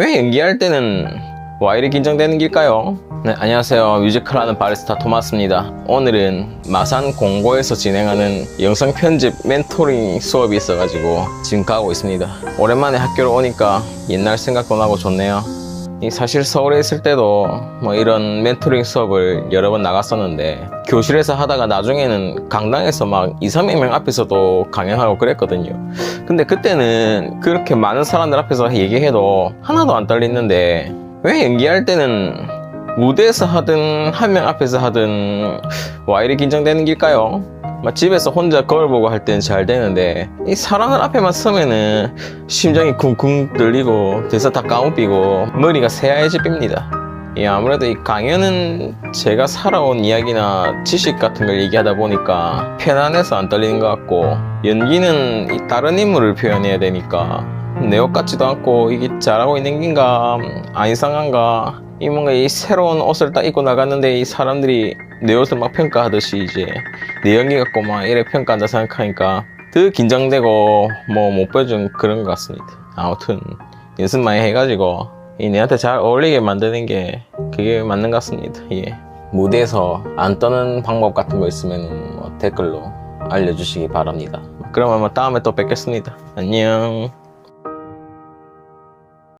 왜 연기할 때는 와 이리 긴장되는 길까요? 네, 안녕하세요. 뮤지컬하는 바리스타 토마스입니다. 오늘은 마산 공고에서 진행하는 영상 편집 멘토링 수업이 있어가지고 지금 가고 있습니다. 오랜만에 학교로 오니까 옛날 생각도 나고 좋네요. 이 사실 서울에 있을 때도 뭐 이런 멘토링 수업을 여러 번 나갔었는데 교실에서 하다가 나중에는 강당에서 막 2, 300명 앞에서도 강연하고 그랬거든요. 근데 그때는 그렇게 많은 사람들 앞에서 얘기해도 하나도 안 떨리는데 왜 연기할 때는 무대에서 하든 한 명 앞에서 하든 와 이리 긴장되는 길까요? 막 집에서 혼자 거울 보고 할 때는 잘 되는데 이 사람들 앞에만 서면은 심장이 쿵쿵 들리고 대사 다 까먹히고 머리가 새하얘집니다. 예, 아무래도 이 강연은 제가 살아온 이야기나 지식 같은 걸 얘기하다 보니까 편안해서 안 떨리는 것 같고 연기는 이 다른 인물을 표현해야 되니까 내옷 같지도 않고 이게 잘하고 있는 긴가 안 이상한가. 이 뭔가 이 새로운 옷을 딱 입고 나갔는데 이 사람들이 내 옷을 막 평가하듯이 이제 내 연기 갖고 막 이래 평가한다 생각하니까 더 긴장되고 뭐 못 보여준 그런 것 같습니다. 아무튼 연습 많이 해가지고 이 내한테 잘 어울리게 만드는 게 그게 맞는 것 같습니다. 예. 무대에서 안 떠는 방법 같은 거 있으면 뭐 댓글로 알려주시기 바랍니다. 그러면 뭐 다음에 또 뵙겠습니다. 안녕